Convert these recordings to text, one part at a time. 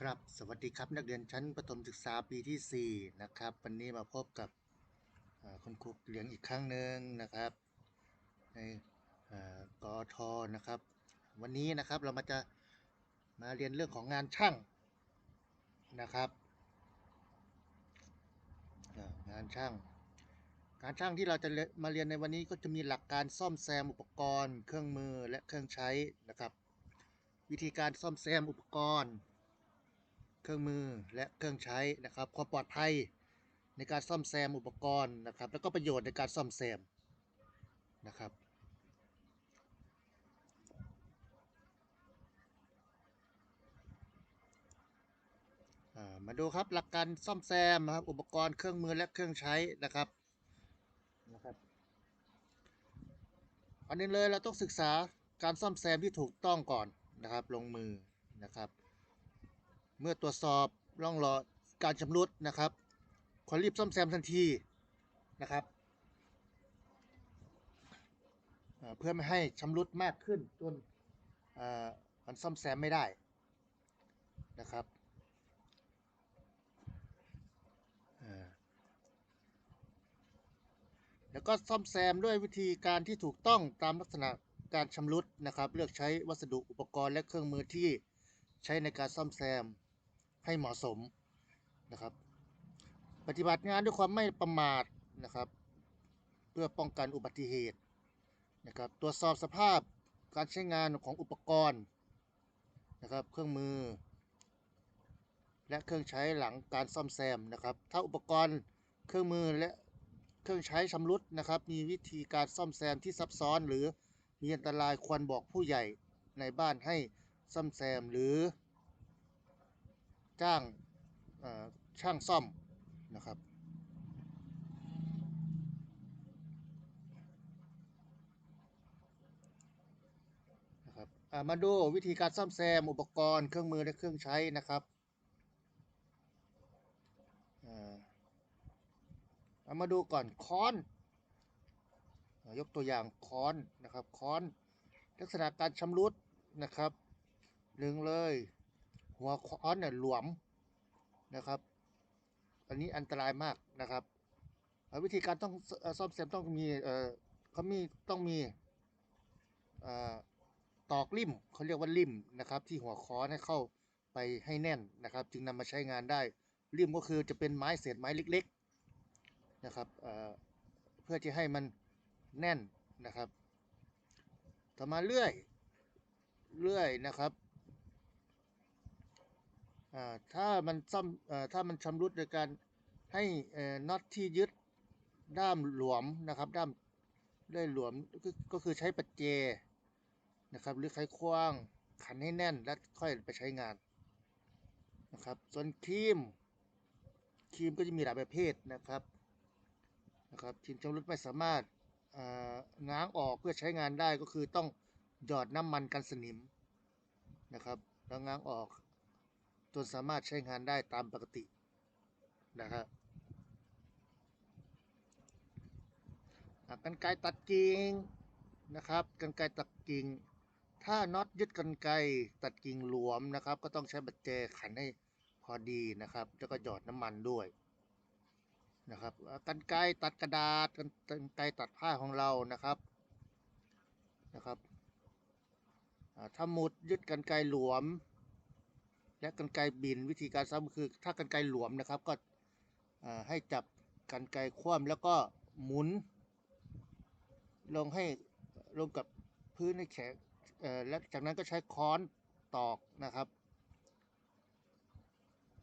ครับ สวัสดีครับ นักเรียนชั้นประถมศึกษาปีที่ 4 นะครับ วันนี้มาพบกับคุณครูเหลียงอีกครั้งหนึ่งนะครับ ในเอ่อกอทนะครับ วันนี้นะครับเรามาจะมาเรียนเรื่องของงานช่างนะครับ งานช่าง การช่างที่เราจะมาเรียนในวันนี้ก็จะมีหลักการซ่อมแซมอุปกรณ์ เครื่องมือและเครื่องใช้นะครับ วิธีการซ่อมแซมอุปกรณ์ เครื่องมือและเครื่องใช้นะครับ ความปลอดภัยในการซ่อมแซมอุปกรณ์นะครับ แล้วก็ประโยชน์ในการซ่อมแซมนะครับมาดูครับหลักการซ่อมแซมนะครับ อุปกรณ์เครื่องมือและเครื่องใช้นะครับนะครับอันนี้เลยเราต้องศึกษาการซ่อมแซมที่ถูกต้องก่อนนะครับ ลงมือนะครับ เมื่อตรวจสอบร่องรอยการชำรุดนะครับควรรีบซ่อมแซมทันทีนะครับเพื่อไม่ให้ชำรุดมากขึ้นจนมันซ่อมแซมไม่ได้นะครับแล้วก็ซ่อมแซมด้วยวิธีการที่ถูกต้องตามลักษณะการชำรุดนะครับ เลือกใช้วัสดุอุปกรณ์และเครื่องมือที่ใช้ในการซ่อมแซม ให้เหมาะสมนะครับ ปฏิบัติงานด้วยความไม่ประมาทนะครับ เพื่อป้องกันอุบัติเหตุนะครับ ตรวจสอบสภาพการใช้งานของอุปกรณ์นะครับ เครื่องมือ และเครื่องใช้หลังการซ่อมแซมนะครับ ถ้าอุปกรณ์เครื่องมือและเครื่องใช้ชำรุดนะครับ มีวิธีการซ่อมแซมที่ซับซ้อนหรือมีอันตรายควรบอกผู้ใหญ่ในบ้านให้ซ่อมแซมหรือ จ้างช่างซ่อมนะครับ นะครับมาดูวิธีการซ่อมแซมอุปกรณ์เครื่องมือและเครื่องใช้นะครับเอามาดูก่อนค้อนอยกตัวอย่างค้อนนะครับค้อน ลักษณะการชำรุดนะครับหนึ่งเลย หัวค้อนเนี่ยหลวมนะครับ อันนี้อันตรายมากนะครับวิธีการต้องซ่อมแซมต้องมีเขามีต้องมีตอกลิ่มเขาเรียกว่าลิ่มนะครับ ที่หัวค้อนให้เข้าไปให้แน่นนะครับ จึงนำมาใช้งานได้ลิ่มก็คือจะเป็นไม้เศษไม้เล็ก ๆนะครับเเพื่อจะให้มันแน่นนะครับ ต่อมาเลื่อยเลื่อยนะครับ ถ้ามันซ่อมถ้ามันชำรุดโดยการให้น็อตที่ยึดด้ามหลวมนะครับ ด้ามได้หลวมก็ก็คือใช้ปัจเจนะครับ หรือไขควงขันให้แน่นแล้วค่อยไปใช้งานนะครับ ส่วนครีมครีมก็จะมีหลายประเภทนะครับนะครับครีมชำรุดไม่สามารถง้างออกเพื่อใช้งานได้ก็คือต้องหยอดน้ำมันกันสนิมนะครับแล้วง้างออก จนสามารถใช้งานได้ตามปกตินะครับกันไกตัดกิ่งนะครับกันไกตัดกิ่ง ถ้าน็อตยึดกันไกตัดกิ่งหลวมนะครับ ก็ต้องใช้บัตรแจขันให้พอดีนะครับ แล้วก็หยอดน้ำมันด้วยนะครับกันไกตัดกระดาษกันไกตัดผ้าของเรานะครับนะครับถ้าหมุดยึดกันไกหลวม และกันไกบินวิธีการซ้ำคือ ถ้ากันไกหลวมนะครับ ก็ให้จับกันไกคว่ำแล้วก็หมุน ลงให้ลงกับพื้นให้แข็งและจากนั้นก็ใช้ค้อนตอกนะครับ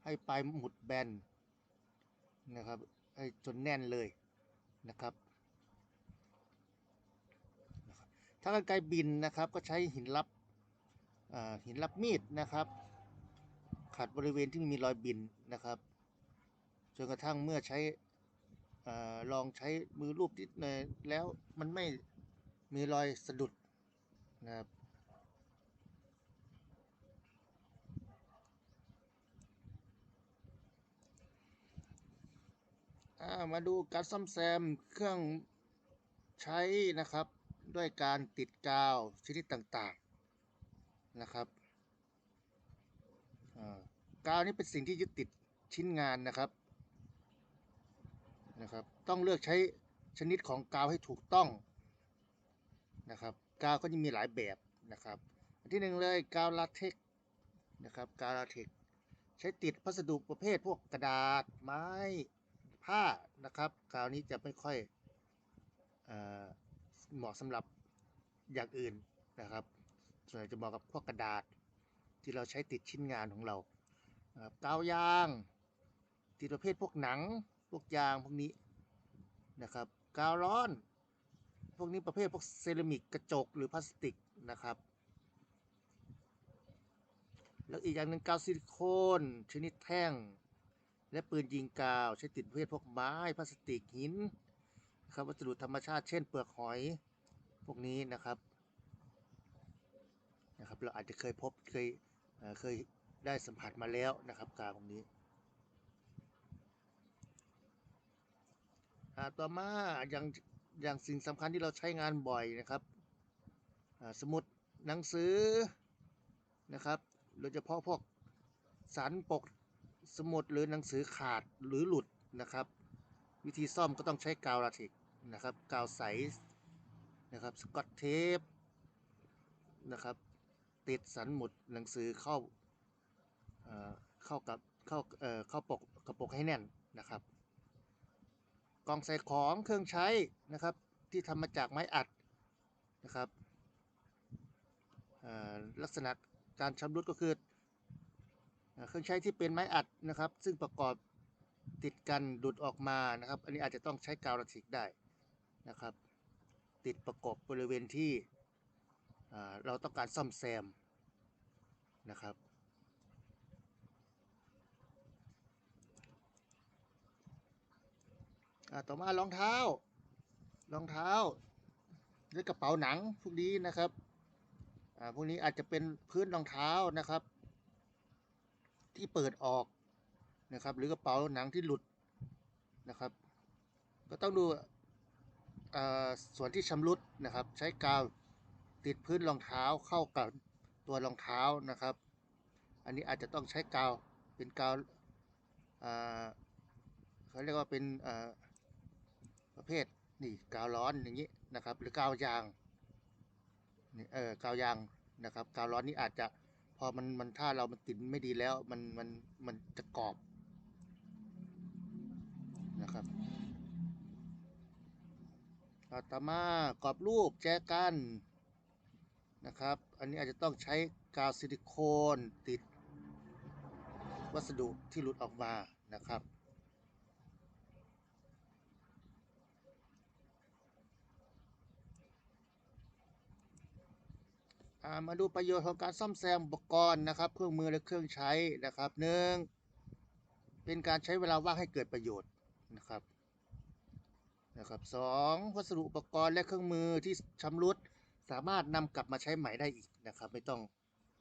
ให้ปลายหมุดแบนนะครับ ให้จนแน่นเลยนะครับถ้ากันไกบินนะครับก็ใช้หินรับหินรับมีดนะครับ ขัดบริเวณที่มีรอยบินนะครับจนกระทั่งเมื่อใช้อลองใช้มือรูปนิดหน่อยแล้วมันไม่มีรอยสะดุดนะครับามาดูการซ่อมแซมเครื่องใช้นะครับ ด้วยการติดกาวชนิดต่างๆนะครับ กาวนี่เป็นสิ่งที่ยึดติดชิ้นงานนะครับนะครับ ต้องเลือกใช้ชนิดของกาวให้ถูกต้องนะครับ กาวก็จะมีหลายแบบนะครับอันที่หนึ่งเลยกาวลาเท็กนะครับกาวลาเท็กใช้ติดพัสดุประเภทพวกกระดาษไม้ผ้านะครับกาวนี้จะไม่ค่อยเอเหมาะสำหรับอย่างอื่นนะครับส่วนใหญ่จะเหมาะกับพวกกระดาษที่เราใช้ติดชิ้นงานของเรา นะครับกาวยางติดประเภทพวกหนังพวกยางพวกนี้นะครับกาวร้อน พวกนี้ประเภทพวกเซรามิกกระจกหรือพลาสติกนะครับ แล้วอีกอย่างหนึ่งกาวซิลิโคนชนิดแท่ง และปืนยิงกาวใช้ติดประเภทพวกไม้พลาสติกหินครับวัสดุธรรมชาติเช่นเปลือกหอยพวกนี้นะครับนะครับ เราอาจจะเคยพบเคยเเคย ได้สัมผัสมาแล้วนะครับกาวพวกนี้ต่อมาอย่างอย่างสิ่งสำคัญที่เราใช้งานบ่อยนะครับสมุดหนังสือนะครับโดยเฉพาะพวกสารปกสมุดหรือหนังสือขาดหรือหลุดนะครับ วิธีซ่อมก็ต้องใช้กาวลาเทกนะครับกาวใสนะครับสกอตเทปนะครับติดสันหมุดหนังสือเข้า เข้ากับเข้าเอ่อเข้าปกกระปกให้แน่นนะครับกล่องใส่ของเครื่องใช้นะครับที่ทำมาจากไม้อัดนะครับลักษณะการชำรุดก็คือเอ่อเครื่องใช้ที่เป็นไม้อัดนะครับ ซึ่งประกอบติดกันดุดออกมานะครับ อันนี้อาจจะต้องใช้กาวลาติกได้นะครับ ติดประกอบบริเวณที่เราต้องการซ่อมแซมนะครับ อ่าต่อมารองเท้า รองเท้าหรือกระเป๋าหนังพวกนี้นะครับอ่าพวกนี้อาจจะเป็นพื้นรองเท้านะครับ ที่เปิดออกนะครับ หรือกระเป๋าหนังที่หลุดนะครับ ก็ต้องดูส่วนที่ชำรุดนะครับ ใช้กาวติดพื้นรองเท้าเข้ากับตัวรองเท้านะครับ อันนี้อาจจะต้องใช้กาวเป็นกาวเขาเรียกว่าเป็น ประเภทนี่กาวร้อนอย่างนี้นะครับ หรือกาวยางนี่เออกาวยางนะครับ กาวร้อนนี่อาจจะพอมันมันถ้าเรามันติดไม่ดีแล้วมันมันมันจะกรอบนะครับอาตมากรอบรูปแจกันนะครับ อันนี้อาจจะต้องใช้กาวซิลิโคนติด วัสดุที่หลุดออกมานะครับ มาดูประโยชน์ของการซ่อมแซมอุปกรณ์นะครับ เครื่องมือและเครื่องใช้นะครับหนึ่งเป็นการใช้เวลาว่างให้เกิดประโยชน์นะครับนะครับสองวัสดุอุปกรณ์และเครื่องมือที่ชำรุดสามารถนำกลับมาใช้ใหม่ได้อีกนะครับ ไม่ต้อง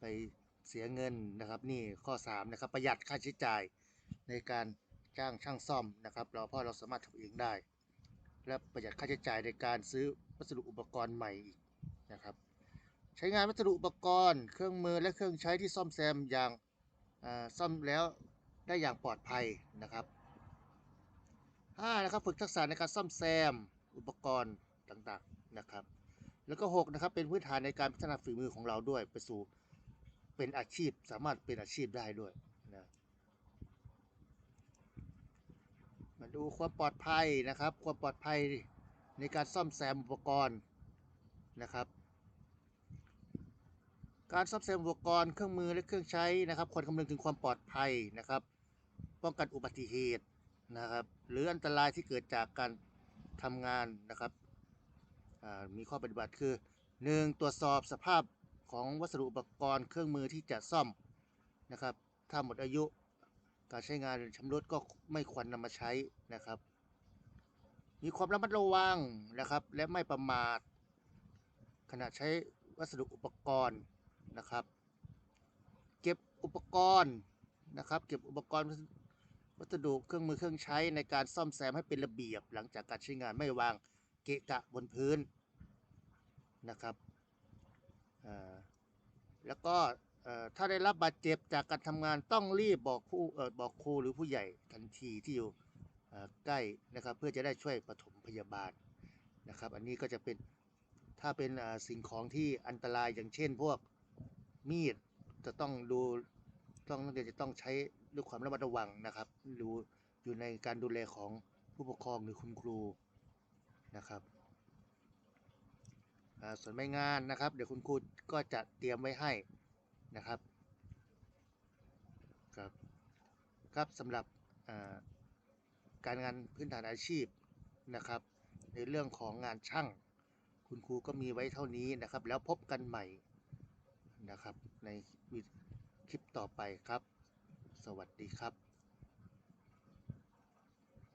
ไปเสียเงินนะครับ นี่ข้อ3นะครับประหยัดค่าใช้จ่ายในการจ้างช่างซ่อมนะครับ เราเพราะเราสามารถทำเองได้ และประหยัดค่าใช้จ่ายในการซื้อวัสดุอุปกรณ์ใหม่อีกนะครับ ใช้งานวัสดุอุปกรณ์ เครื่องมือและเครื่องใช้ที่ซ่อมแซมอย่างาซ่อมแล้วได้อย่างปลอดภัยนะครับ 5. นะครับฝึกทักษะในการซ่อมแซมอุปกรณ์ต่างๆนะครับ แล้วก็6นะครับเป็นพื้นฐานในการพัฒนาฝีมือของเราด้วยไปสู่เป็นอาชีพสามารถเป็นอาชีพได้ด้วยนะมาดูความปลอดภัยนะครับ ความปลอดภัยในการซ่อมแซมอุปกรณ์นะครับ การซ่อมแซมอุปกรณ์เครื่องมือและเครื่องใช้นะครับควรคำนึงถึงความปลอดภัยนะครับ ป้องกันอุบัติเหตุนะครับ หรืออันตรายที่เกิดจากการทำงานนะครับมีข้อปฏิบัติคือ 1. ตรวจสอบสภาพของวัสดุอุปกรณ์เครื่องมือที่จะซ่อมนะครับ ถ้าหมดอายุการใช้งานหรือชำรุดก็ไม่ควรนำมาใช้นะครับ มีความระมัดระวังนะครับ และไม่ประมาทขณะใช้วัสดุอุปกรณ์ นะครับ เก็บอุปกรณ์นะครับ เก็บอุปกรณ์วัสดุเครื่องมือเครื่องใช้ในการซ่อมแซมให้เป็นระเบียบ หลังจากการใช้งานไม่วางเกะกะบนพื้นนะครับแล้วก็ถ้าได้รับบาดเจ็บจากการทำงานต้องรีบบอกผู้อบอกครูหรือผู้ใหญ่ทันทีที่อยู่ใกล้นะครับ เพื่อจะได้ช่วยปฐมพยาบาลนะครับ อันนี้ก็จะเป็นถ้าเป็นสิ่งของที่อันตรายอย่างเช่นพวก มีดจะต้องดูต้องนักเรียนจะต้องใช้ด้วยความระมัดระวังนะครับดูอยู่ในการดูแลของผู้ปกครองหรือคุณครูนะครับส่วนใบงานนะครับ เดี๋ยวคุณครูก็จะเตรียมไว้ให้นะครับครับครับสำหรับการงานพื้นฐานอาชีพนะครับ ในเรื่องของงานช่าง คุณครูก็มีไว้เท่านี้นะครับ แล้วพบกันใหม่ นะครับ ในคลิปต่อไปครับ สวัสดีครับ